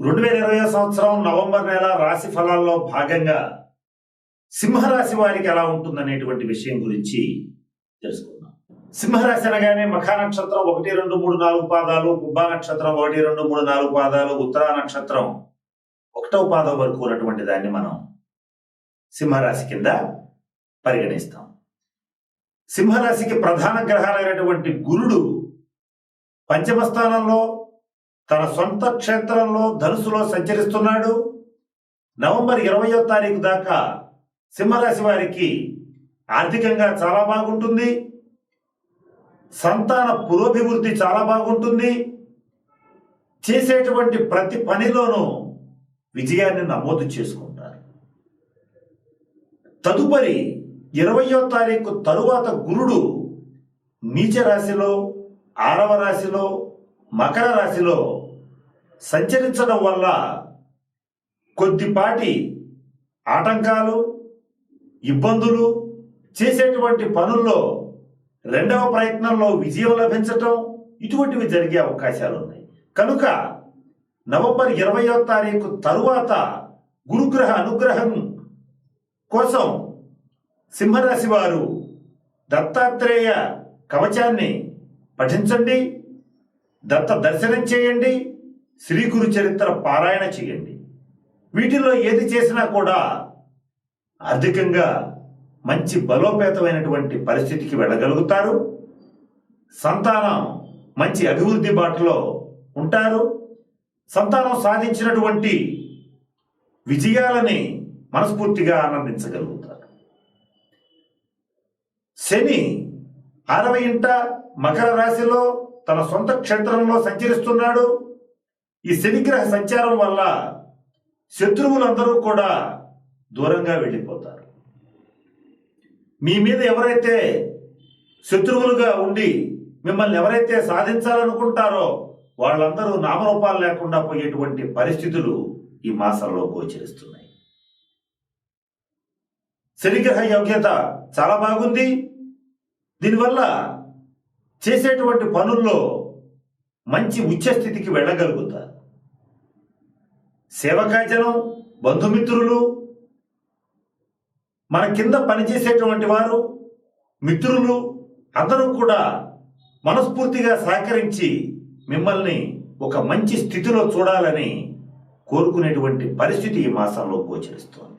రెండు వేల ఇరవై సంవత్సరం నవంబర్ నెల రాశి ఫలాల్లో భాగంగా సింహరాశి వారికి ఎలా ఉంటుందనేటువంటి విషయం గురించి తెలుసుకుందాం. సింహరాశి అనగానే మఖా నక్షత్రం ఒకటి రెండు మూడు నాలుగు పాదాలు కుంభ నక్షత్రం ఒకటి రెండు మూడు నాలుగు పాదాలు ఉత్తరా నక్షత్రం ఒకటవ పాదం వరకు ఉన్నటువంటి దాన్ని మనం సింహరాశి కింద పరిగణిస్తాం. సింహరాశికి ప్రధాన గ్రహాలైనటువంటి గురుడు పంచమ స్థానంలో తన సొంత క్షేత్రంలో ధనుసులో సంచరిస్తున్నాడు. నవంబర్ ఇరవయో తారీఖు దాకా సింహరాశి వారికి ఆర్థికంగా చాలా బాగుంటుంది. సంతాన పురోభివృద్ధి చాలా బాగుంటుంది. చేసేటువంటి ప్రతి పనిలోనూ విజయాన్ని నమోదు చేసుకుంటారు. తదుపరి ఇరవయో తారీఖు తరువాత గురుడు నీచ రాశిలో ఆరవ రాశిలో మకర రాశిలో సంచరించడం వల్ల కొద్దిపాటి ఆటంకాలు ఇబ్బందులు చేసేటువంటి పనుల్లో రెండవ ప్రయత్నంలో విజయం లభించటం ఇటువంటివి జరిగే అవకాశాలు ఉన్నాయి. కనుక నవంబర్ ఇరవయో తారీఖు తరువాత గురుగ్రహ అనుగ్రహం కోసం సింహరాశి వారు దత్తాత్రేయ కవచాన్ని పఠించండి దత్త దర్శనం చేయండి శ్రీ గురు చరిత్ర పారాయణ చేయండి. వీటిల్లో ఏది చేసినా కూడా ఆర్థికంగా మంచి బలోపేతమైనటువంటి పరిస్థితికి వెళ్ళగలుగుతారు. సంతానం మంచి అభివృద్ధి బాటలో ఉంటారు. సంతానం సాధించినటువంటి విజయాలని మనస్ఫూర్తిగా ఆనందించగలుగుతారు. శని అరవై ఇంట మకర రాశిలో తన సొంత క్షేత్రంలో సంచరిస్తున్నాడు. ఈ శనిగ్రహ సంచారం వల్ల శత్రువులందరూ కూడా దూరంగా వెళ్ళిపోతారు. మీ మీద ఎవరైతే శత్రువులుగా ఉండి మిమ్మల్ని ఎవరైతే సాధించాలనుకుంటారో వాళ్ళందరూ నామరూపాలు లేకుండా పోయేటువంటి పరిస్థితులు ఈ మాసంలో గోచరిస్తున్నాయి. శనిగ్రహ యోగ్యత చాలా బాగుంది. దీనివల్ల చేసేటువంటి పనుల్లో మంచి ఉచ్చస్థితికి వెళ్ళగలుగుతారు. సేవకాజనం బంధుమిత్రులు మన కింద పనిచేసేటువంటి వారు మిత్రులు అందరూ కూడా మనస్ఫూర్తిగా సహకరించి మిమ్మల్ని ఒక మంచి స్థితిలో చూడాలని కోరుకునేటువంటి పరిస్థితి ఈ మాసంలో గోచరిస్తోంది.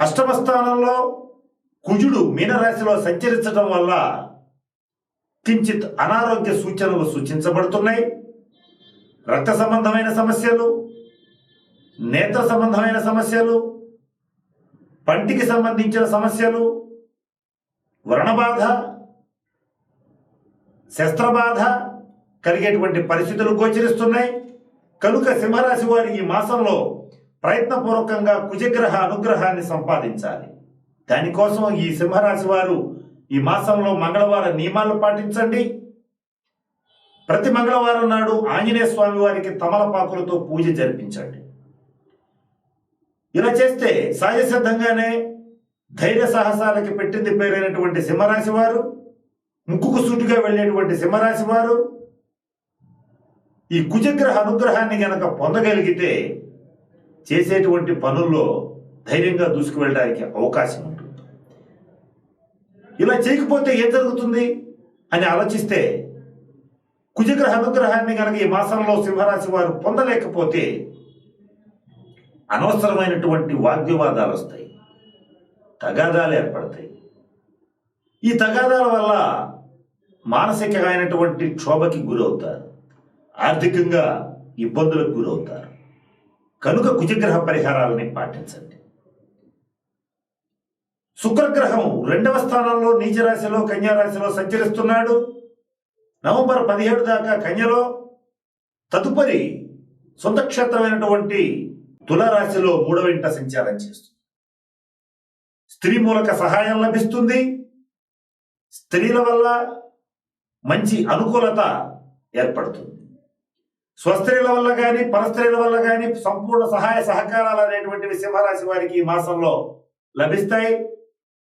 అష్టమ స్థానంలో కుజుడు మీనరాశిలో సంచరించడం వల్ల కించిత్ అనారోగ్య సూచనలు సూచించబడుతున్నాయి. రక్త సంబంధమైన సమస్యలు నేత్ర సంబంధమైన సమస్యలు పంటికి సంబంధించిన సమస్యలు వ్రణబాధ శస్త్రబాధ కలిగేటువంటి పరిస్థితులు గోచరిస్తున్నాయి. కనుక సింహరాశి వారి ఈ మాసంలో ప్రయత్నపూర్వకంగా కుజగ్రహ అనుగ్రహాన్ని సంపాదించాలి. దానికోసం ఈ సింహరాశి వారు ఈ మాసంలో మంగళవారం నియమాలు పాటించండి. ప్రతి మంగళవారం నాడు ఆంజనేయ స్వామి వారికి తమలపాకులతో పూజ జరిపించండి. ఇలా చేస్తే సహజసిద్ధంగానే ధైర్య సాహసాలకి పెట్టింది పేరైనటువంటి సింహరాశి వారు ముక్కుకు సూటిగా వెళ్ళేటువంటి సింహరాశి వారు ఈ కుజగ్రహ అనుగ్రహాన్ని గనక పొందగలిగితే చేసేటువంటి పనుల్లో ధైర్యంగా దూసుకు వెళ్ళడానికి అవకాశం ఇలా చేయకపోతే ఏం జరుగుతుంది అని ఆలోచిస్తే కుజగ్రహ అనుగ్రహాన్ని కనుక ఈ మాసంలో సింహరాశి వారు పొందలేకపోతే అనవసరమైనటువంటి వాగ్వివాదాలు వస్తాయి. తగాదాలు ఏర్పడతాయి. ఈ తగాదాల వల్ల మానసికమైనటువంటి క్షోభకి గురవుతారు. ఆర్థికంగా ఇబ్బందులకు గురవుతారు. కనుక కుజగ్రహ పరిహారాలని పాటించండి. శుక్రగ్రహం రెండవ స్థానంలో నీచరాశిలో కన్యారాశిలో సంచరిస్తున్నాడు. నవంబర్ పదిహేడు దాకా కన్యలో. తదుపరి సొంత క్షేత్రమైనటువంటి తులారాశిలో మూడవ ఇంట సంచారం చేస్తుంది. స్త్రీ మూలక సహాయం లభిస్తుంది. స్త్రీల వల్ల మంచి అనుకూలత ఏర్పడుతుంది. స్వస్త్రీల వల్ల కానీ పరస్త్రీల వల్ల కానీ సంపూర్ణ సహాయ సహకారాలు అనేటువంటివి సింహరాశి వారికి ఈ మాసంలో లభిస్తాయి.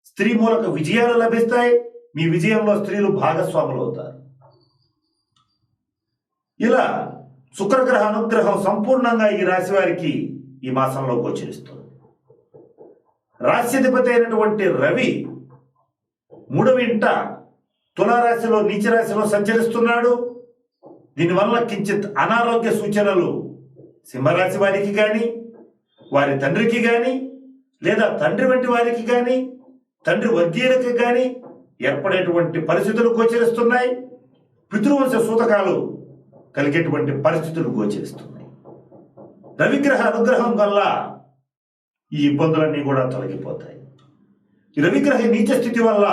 స్త్రీ మూలక విజయాలు లభిస్తాయి. మీ విజయంలో స్త్రీలు భాగస్వాములు అవుతారు ఇలా శుక్రగ్రహ అనుగ్రహం సంపూర్ణంగా ఈ రాశి వారికి ఈ మాసంలో గోచరిస్తుంది రాశ్యాధిపతి అయినటువంటి రవి మూడవ ఇంట తులారాశిలో నీచరాశిలో సంచరిస్తున్నాడు. దీనివల్ల కించిత్ అనారోగ్య సూచనలు సింహరాశి వారికి కానీ వారి తండ్రికి కానీ లేదా తండ్రి వంటి వారికి కానీ తండ్రి వర్గీయులకి కానీ ఏర్పడేటువంటి పరిస్థితులు గోచరిస్తున్నాయి. పితృవంశ సూతకాలు కలిగేటువంటి పరిస్థితులు గోచరిస్తున్నాయి. రవిగ్రహ అనుగ్రహం వల్ల ఈ ఇబ్బందులన్నీ కూడా తొలగిపోతాయి. ఈ రవిగ్రహ నీచ స్థితి వల్ల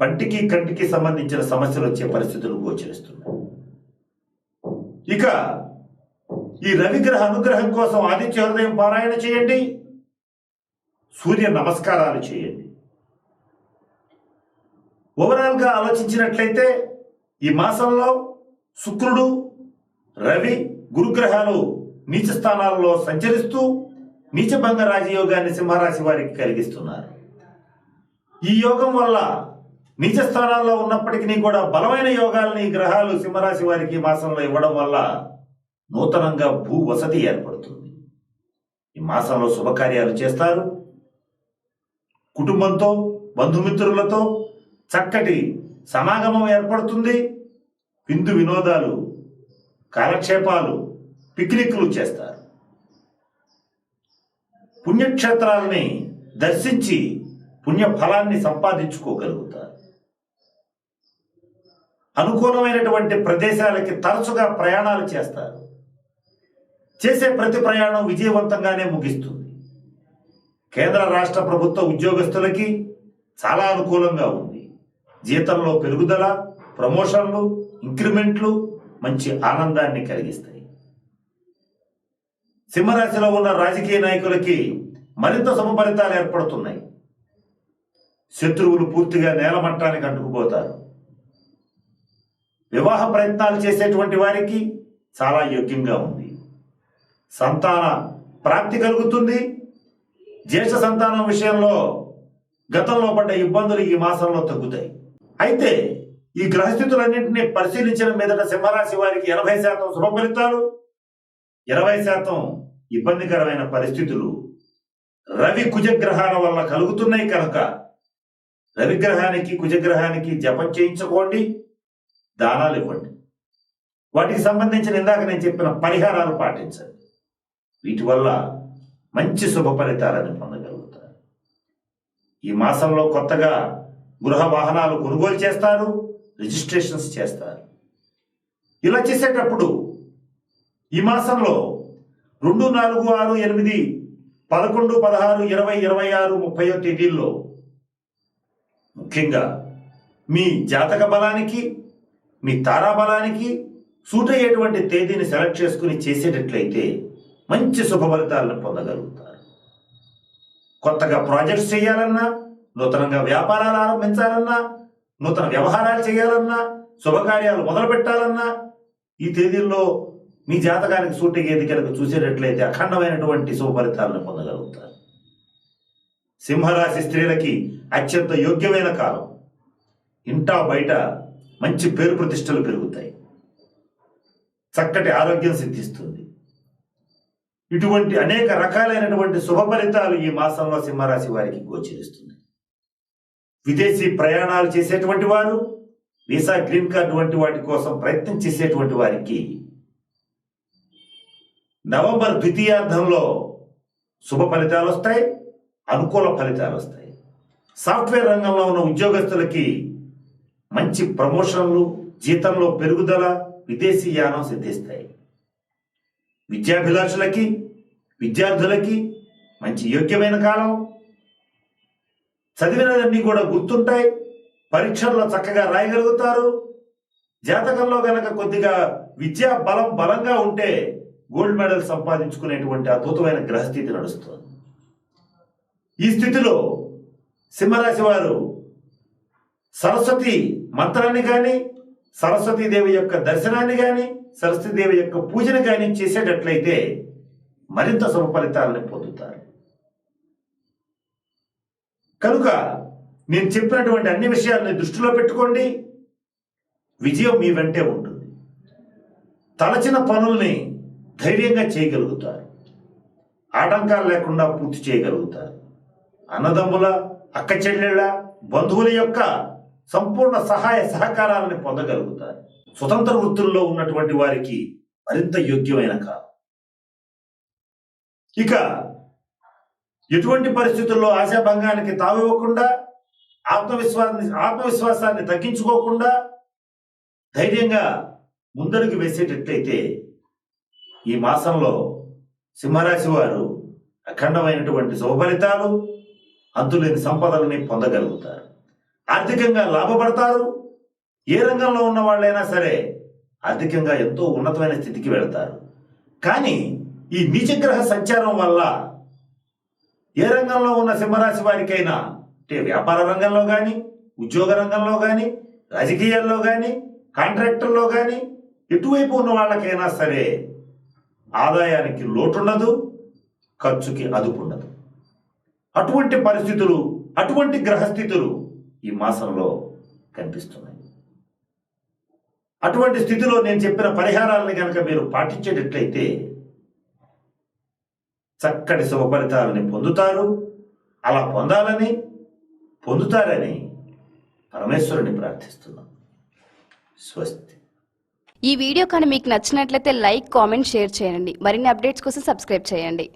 పంటికి కంటికి సంబంధించిన సమస్యలు వచ్చే పరిస్థితులు గోచరిస్తున్నాయి. ఇక ఈ రవిగ్రహ అనుగ్రహం కోసం ఆదిత్య హృదయం పారాయణ చేయండి. సూర్య నమస్కారాలు చేయండి. ఓవరాల్గా ఆలోచించినట్లయితే ఈ మాసంలో శుక్రుడు రవి గురుగ్రహాలు నీచ స్థానాలలో సంచరిస్తూ నీచభంగ రాజయోగాన్ని సింహరాశి వారికి కలిగిస్తున్నారు. ఈ యోగం వల్ల నీచ స్థానాల్లో ఉన్నప్పటికీ కూడా బలమైన యోగాల్ని ఈ గ్రహాలు సింహరాశి వారికి మాసంలో ఇవ్వడం వల్ల నూతనంగా భూ వసతి ఏర్పడుతుంది. ఈ మాసంలో శుభకార్యాలు చేస్తారు. కుటుంబంతో బంధుమిత్రులతో చక్కటి సమాగమం ఏర్పడుతుంది. విందు వినోదాలు కాలక్షేపాలు పిక్నిక్లు చేస్తారు. పుణ్యక్షేత్రాలని దర్శించి పుణ్యఫలాన్ని సంపాదించుకోగలుగుతారు. అనుకూలమైనటువంటి ప్రదేశాలకి తరచుగా ప్రయాణాలు చేస్తారు. చేసే ప్రతి ప్రయాణం విజయవంతంగానే ముగిస్తుంది. కేంద్ర రాష్ట్ర ప్రభుత్వ ఉద్యోగస్తులకి చాలా అనుకూలంగా ఉంది. జీతంలో పెరుగుదల ప్రమోషన్లు ఇంక్రిమెంట్లు మంచి ఆనందాన్ని కలిగిస్తాయి. సింహరాశిలో ఉన్న రాజకీయ నాయకులకి మరింత సమఫలితాలు ఏర్పడుతున్నాయి. శత్రువులు పూర్తిగా నేలమట్టానికి అంటుకుపోతారు. వివాహ ప్రయత్నాలు చేసేటువంటి వారికి చాలా యోగ్యంగా ఉంది. సంతాన ప్రాప్తి కలుగుతుంది. జ్యేష్ఠ సంతానం విషయంలో గతంలో పడ్డ ఇబ్బందులు ఈ మాసంలో తగ్గుతాయి. అయితే ఈ గ్రహస్థితులన్నింటినీ పరిశీలించిన మీదట సింహరాశి వారికి ఎనభై శాతం శుభ ఫలితాలు ఇరవై శాతం ఇబ్బందికరమైన పరిస్థితులు. రవి కుజగ్రహాల వల్ల కలుగుతున్నాయి కనుక రవిగ్రహానికి కుజగ్రహానికి జపం చేయించుకోండి దానాలు ఇవ్వండి. వాటికి సంబంధించిన ఇందాక నేను చెప్పిన పరిహారాలు పాటించండి. వీటి వల్ల మంచి శుభ ఫలితాలను పొందగలుగుతారు. ఈ మాసంలో కొత్తగా గృహ వాహనాలు కొనుగోలు చేస్తారు రిజిస్ట్రేషన్స్ చేస్తారు. ఇలా చేసేటప్పుడు ఈ మాసంలో రెండు నాలుగు ఆరు ఎనిమిది పదకొండు పదహారు ఇరవై ఇరవై ఆరు ముప్పయో తేదీల్లో ముఖ్యంగా మీ జాతక బలానికి మీ తారా బలానికి సూట్ అయ్యేటువంటి తేదీని సెలెక్ట్ చేసుకుని చేసేటట్లయితే మంచి శుభ ఫలితాలను పొందగలుగుతారు. కొత్తగా ప్రాజెక్ట్స్ చేయాలన్నా నూతనంగా వ్యాపారాలు ఆరంభించాలన్నా నూతన వ్యవహారాలు చేయాలన్నా శుభకార్యాలు మొదలు పెట్టాలన్నా ఈ తేదీల్లో మీ జాతకానికి సూట్ అయ్యేది కనుక చూసేటట్లయితే అఖండమైనటువంటి శుభ ఫలితాలను పొందగలుగుతారు. సింహరాశి స్త్రీలకి అత్యంత యోగ్యమైన కాలం. ఇంటా బయట మంచి పేరు ప్రతిష్టలు పెరుగుతాయి. చక్కటి ఆరోగ్యం సిద్ధిస్తుంది. ఇటువంటి అనేక రకాలైనటువంటి శుభ ఫలితాలు ఈ మాసంలో సింహరాశి వారికి గోచరిస్తున్నాయి. విదేశీ ప్రయాణాలు చేసేటువంటి వారు వీసా గ్రీన్ కార్డు వంటి వాటి కోసం ప్రయత్నం చేసేటువంటి వారికి నవంబర్ ద్వితీయార్థంలో శుభ ఫలితాలు వస్తాయి అనుకూల ఫలితాలు వస్తాయి. సాఫ్ట్వేర్ రంగంలో ఉన్న ఉద్యోగస్తులకి మంచి ప్రమోషన్లు జీతంలో పెరుగుదల విదేశీ యానం సిద్ధిస్తాయి. విద్యాభిలాషులకి విద్యార్థులకి మంచి యోగ్యమైన కాలం చదివినవన్నీ కూడా గుర్తుంటాయి పరీక్షల్లో చక్కగా రాయగలుగుతారు. జాతకంలో గనక కొద్దిగా విద్యా బలం బలంగా ఉంటే గోల్డ్ మెడల్ సంపాదించుకునేటువంటి అద్భుతమైన గ్రహస్థితి నడుస్తుంది. ఈ స్థితిలో సింహరాశి వారు సరస్వతి మంత్రాన్ని కానీ సరస్వతీదేవి యొక్క దర్శనాన్ని కానీ సరస్వతీదేవి యొక్క పూజను కానీ చేసేటట్లయితే మరింత శుభ ఫలితాలను పొందుతారు. కనుక నేను చెప్పినటువంటి అన్ని విషయాల్ని దృష్టిలో పెట్టుకోండి. విజయం మీ వెంటే ఉంటుంది. తలచిన పనుల్ని ధైర్యంగా చేయగలుగుతారు. ఆటంకాలు లేకుండా పూర్తి చేయగలుగుతారు. అన్నదమ్ముల అక్క చెల్లెళ్ళ బంధువుల యొక్క సంపూర్ణ సహాయ సహకారాలను పొందగలుగుతారు. స్వతంత్ర వృత్తుల్లో ఉన్నటువంటి వారికి మరింత యోగ్యమైన కాలం. ఇక ఎటువంటి పరిస్థితుల్లో ఆశాభంగానికి తావివ్వకుండా ఆత్మవిశ్వాసాన్ని ఆత్మవిశ్వాసాన్ని తగ్గించుకోకుండా ధైర్యంగా ముందడుగు వేసేటట్లయితే ఈ మాసంలో సింహరాశి వారు అఖండమైనటువంటి శుభఫలితాలు అంతులేని సంపదలని పొందగలుగుతారు. ఆర్థికంగా లాభపడతారు. ఏ రంగంలో ఉన్న వాళ్ళైనా సరే ఆర్థికంగా ఎంతో ఉన్నతమైన స్థితికి వెళతారు. కానీ ఈ నీచగ్రహ సంచారం వల్ల ఏ రంగంలో ఉన్న సింహరాశి వారికైనా అంటే వ్యాపార రంగంలో కానీ ఉద్యోగ రంగంలో కానీ రాజకీయాల్లో కానీ కాంట్రాక్టర్లో కానీ ఎటువైపు ఉన్న వాళ్ళకైనా సరే ఆదాయానికి లోటుండదు ఖర్చుకి అదుపు ఉండదు అటువంటి పరిస్థితులు అటువంటి గ్రహస్థితులు ఈ మాసంలో కనిపిస్తున్నాయి. అటువంటి స్థితిలో నేను చెప్పిన పరిహారాలను కనుక మీరు పాటించేటట్లయితే చక్కటి శుభ ఫలితాలని పొందుతారు. అలా పొందాలని పొందుతారని పరమేశ్వరుని ప్రార్థిస్తున్నాం. స్వస్తి. ఈ వీడియో కానీ మీకు నచ్చినట్లయితే లైక్ కామెంట్ షేర్ చేయండి. మరిన్ని అప్డేట్స్ కోసం సబ్స్క్రైబ్ చేయండి.